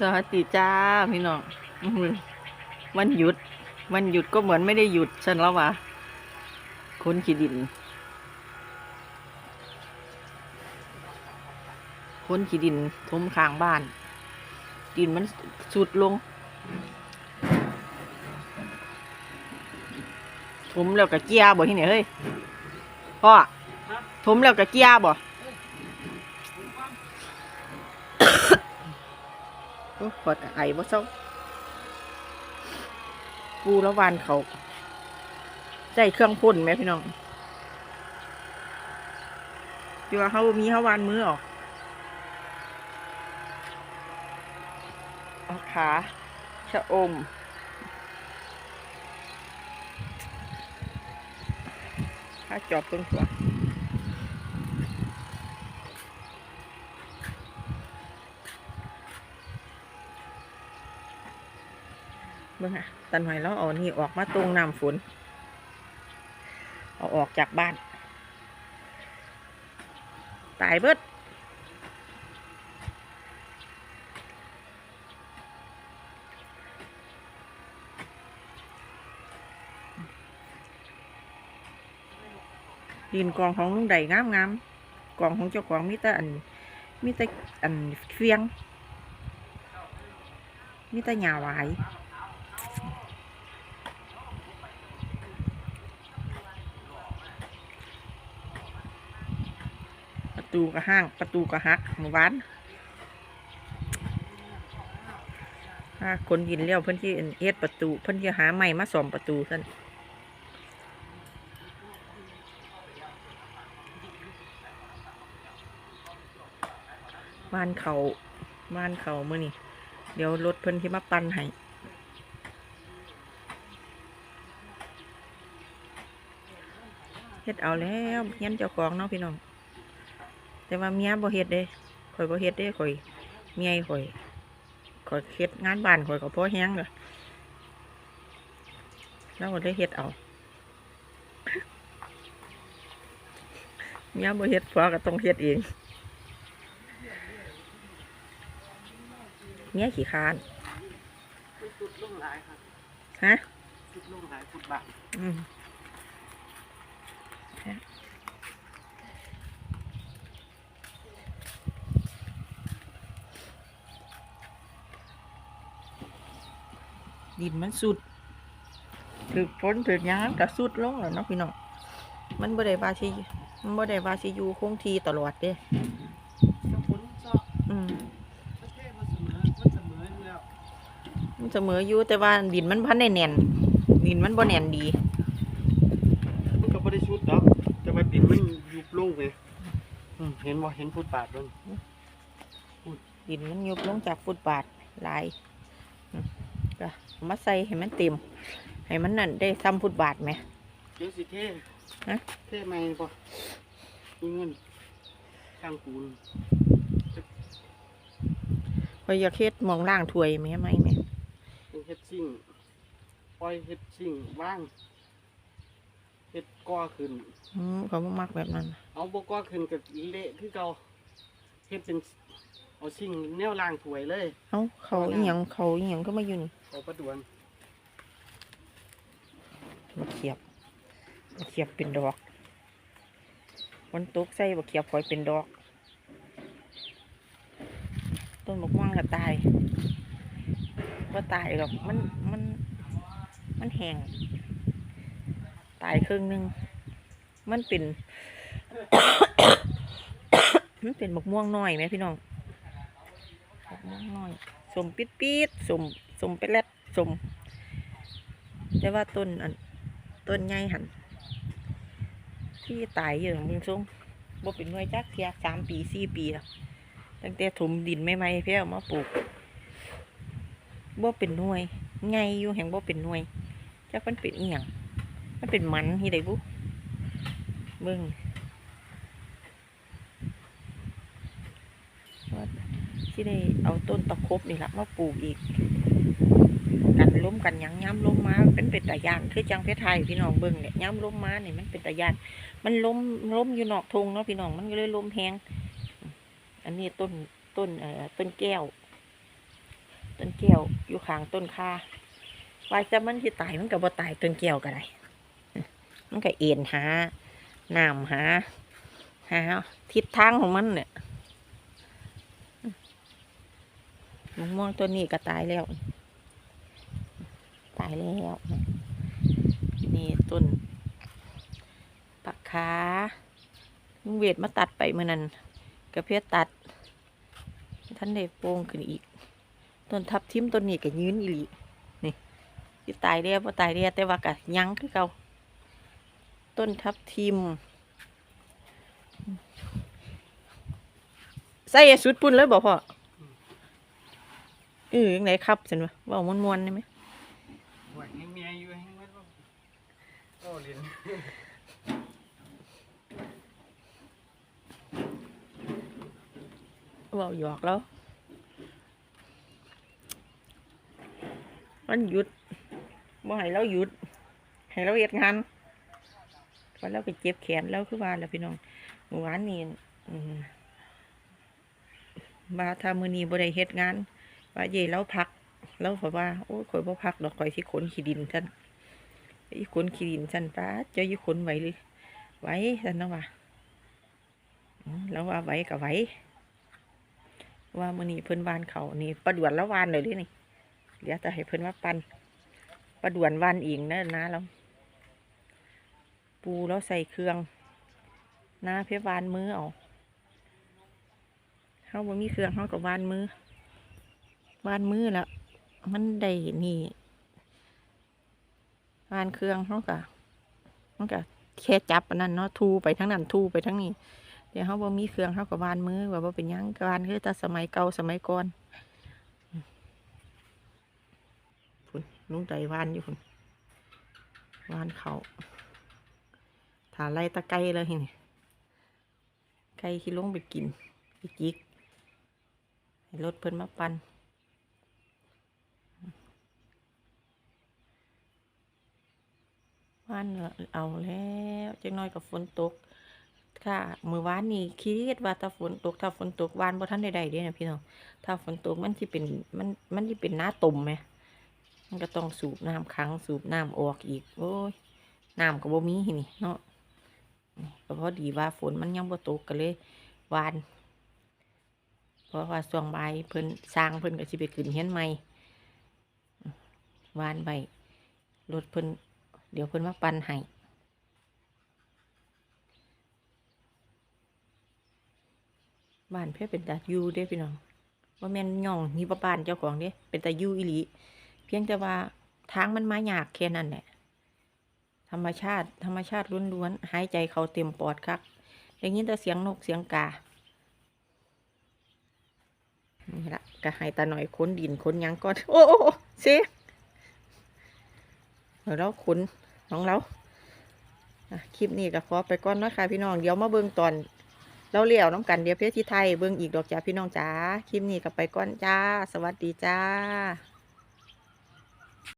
สวัสดีจ้าพี่น้องอื้อหือวันหยุด วันหยุดก็เหมือนไม่ได้หยุดฉันแล้ววะคนขี้ดิน คนขี้ดินทมข้างบ้าน ดินมันสุดลงถมแล้วกะเกียร์บ่ที่ไหนเฮ้ยพ่อถมแล้วกะเกียร์บ่ โอ้ปวดไอบ่เศร้าปูแล้ววานเขาใจเครื่องพ่นไหมพี่น้องที่ว่าเขามีเขาวานมือออกเอขาชะอมถ้าจอบเพิ่งตัว เบิ่งอะตันหอยแล้วเอานี่ออกมาตรงน้ำฝน เอาออกจากบ้าน ตายเบิดดินกองของลุงใดงามงามๆกองของเจ้าของมีแต่อันมีแต่อันเฟียงมีแต่หญ้าหวาย ประตูก็ห้างประตูก็หักหมู่บ้านถ้าคนยินเลี้ยวเพิ่อนที่เอ็ดประตู เพิ่อนที่หาใหม่มาสอมประตูท่านบ้านเขาบ้านเขาเมื่อนี่เดี๋ยวรถเพิ่อนที่มาปั่นให้เฮ็ดเอาแล้วเฮียนเจ้าของเนาะพี่น้อง แต่ว่าเมียบ่เฮ็ดเด้ข่อยบ่เฮ็ดเด้ข่อยเมียข่อยข่อยเฮ็ดงานบ้านข่อยก็พอแฮงเลยแล้วก็ได้เฮ็ดเอาเมียบ่เฮ็ดผัวก็ต้องเฮ็ดเองเมียขี้คร้านจุดลุ่งหลายครับฮะจุดลุ่งหลายฟุตบาทอืม ดินมันสุดถือฝนถือหยางก็สุดลงแล้วเนาะพี่น้องมันบ่ได้ว่าสิมันบ่ได้ว่าสิอยู่คงที่ตลอดเด้กระพุ้นซอกอืมประเทศมันเสมอมันเสมออยู่แล้วมันเสมออยู่แต่ว่าดินมันพันได้แน่นดินมันบ่แน่นดีมันก็ไม่ได้ชุดดอกแต่ว่าดินมันยุบลงไงอืมเห็นว่าเห็นฟุตบาทมันดินมันยุบลงจากฟุตบาทหลายอืม ก็เอามาใส่ให้มันเต็ม ให้มันนั่นได้ซ้ำฟุตบาทไหมเดี๋ยวสิเท่ฮะเท่ไหมปะมีเงินข้างปูนพอยอยากเฮ็ดหมองล่างถ้วยไหมไหมไหมเป็นเฮ็ดซิ่งปล่อยเฮ็ดซิ่งว่างเฮ็ดก้อขึ้นอืมเขาบ่มักแบบนั้น เอาบก้อขึ้นกับเละคือเก่าเฮ็ดเป็น เอาซิ่งแนวล่างถวยเลยเอ้าเขาอีหยังเขาอีหยังก็มาอยู่นี่เอาประดวนมาเขียบมาเขียบเป็นดอกฝนตกใส่มาเขียบฝอยเป็นดอก ต้นมะม่วงก็ตายก็ตายหรอกมันมันมันแห้งตายครึ่งหนึงมันเป็น มันเป็นมะม่วงน้อยไหมพี่น้องมะม่วง น้อยสมปิดปิดๆสมสมเป็ดแรดสมแต่ว่าต้นอันต้นใหญ่หันที่ตายอยู่มึงซุงบ่เป็นหน่วยจักเทียสามปีสี่ปีแล้วตั้งแต่ถมดินไม่ไม่เพี้ยมาปลูกบ่เป็นหน่วยไงอยู่แห่งบ่เป็นหน่วยจักมันเป็นอียงมันเป็นมันที่ใดบุเบิ่งว่า ที่ได้เอาต้นตะครบนี่ละมาปลูกอีก กันล้มกันยังย้ำล้มมาเป็นเป็นตะยานคือจังเพชรไทยพี่น้องเบิ่งเนี่ยย้ำล้มมาเนี่ยมันเป็นตะยานมันล้มล้มอยู่นอกทงเนาะพี่น้องมันก็เลยล้มแหงอันนี้ต้นต้นเอ่อต้นแก้ว ต้นแก้วอยู่ข้างต้นค่าว่าจะมันที่ตายมันก็บ่ตายต้นแก้วก็ได้มันก็เอ็นหาน้ำหาหาทิศทางของมันเนี่ย มะม่วงตัวนี้ก็ตายแล้ว ตายแล้ว นี่ต้นปักขาลุงเวทมาตัดไปเมื่อนั้นกระเพียตัด ท่านได้โป่งขึ้นอีก ต้นทับทิมต้นนี้ก็ยืนอีหลีนี่ที่ตายแล้วพอตายแล้วแต่ว่าก็ยั้งคือเก่าต้นทับทิมใส่สุดปุ่นเลยบอกพ่อ ออยังไงครับสันวะเว่ามวนมวนๆได้ไหมหวยให้เมียอยู่ให้มันบ่โอ้เรียนเว่าหยอกแล้วมันหยุดบ่ให้เราหยุด ให้เราเฮ็ดงานพอเราไปเจ็บแขนแล้วคือว่าแล้วพี่น้องเมื่อวานนี้มาทำมือนี้บ่ได้เฮ็ดงาน ว่าเย่เราพักเราขอยว่าโอ้ยข่อยบ่พักดอกข่อยสิขนขี้ดินฉันอีขนขี้ดินฉันป้าเจ้าอีขนไหวเลยไหวฉันนะว่าแล้วว่าไหวก็ไหวว่ามื้อนี้เพิ่นวานเขานี่ประดวนแล้ววานเลยเดินี่เดี๋ยวจะให้เพิ่นว่าปันประดวนวานเองนะนะแล้วปูแล้วใส่เครื่องน้าเพื่อวานมือเอาเฮาบ่มีเครื่องเฮาก็วานมือ วานมือแล้ว มันได้นี่วานเครื่องเฮาก็มันก็แค่จับอันนั้นเนาะทูไปทั้งนั้นทูไปทั้งนี้ เดี๋ยวเขาบ่มีเครื่องเขากับวานมือว่าบ่เป็นยังกวานคือแต่สมัยเก่าสมัยก่อนพุ่นลุงใจวานอยู่พุ่นวานเขาถาไล่ตะไก่เลยนี่ไก่ที่ลงไปกินไปจิกให้รถเพิ่นมาปัน วานเอาแล้วจังน้อยกับฝนตก ค่ะมือวานนี่คิดว่าถ้าฝนตกถ้าฝนตกวานบ่ทันได้ได้เด้นะพี่น้องถ้าฝนตกมันสิเป็นมันมันสิเป็นหน้าตุ่มไหมมันก็ต้องสูบน้ำขังสูบน้ำออกอีก โอ้ยน้ำก็บ่มีนี่เนาะก็พอดีว่าฝนมันยังบ่ตกก็เลยวาน เพราะว่าช่วงใบเพิ่นสร้างเพิ่นก็สิไปขึ้นเฮียนใหม่วานไว้รถเพิ่น เดี๋ยวเพิ่นมาปั่นให้บ้านเพื่อเป็นตายู่เด้พี่น้องว่าแม่นย่องนี่ว่าบ้านเจ้าของเด้เป็นตายูอีหลีเพียงแต่ว่าทางมันมายากแค่นั้นแหละธรรมชาติ ธรรมชาติล้วนๆหายใจเขาเต็มปอดครับได้ยินแต่เสียงนกเสียงกานี่ละก็ให้ตาหน่อยค้นดินค้นยังก่อน โอ้เสีย เดี๋ยวเราค้นของเราคลิปนี้ก็ขอไปก่อนนะคะพี่น้องเดี๋ยวมาเบิ้งตอน เราเลี้ยวน้ำกันเดียวเพชรที่ไทยเบิ้งอีกดอกจ้าพี่น้องจ้าคลิปนี้ก็ไปก่อนจ้า สวัสดีจ้า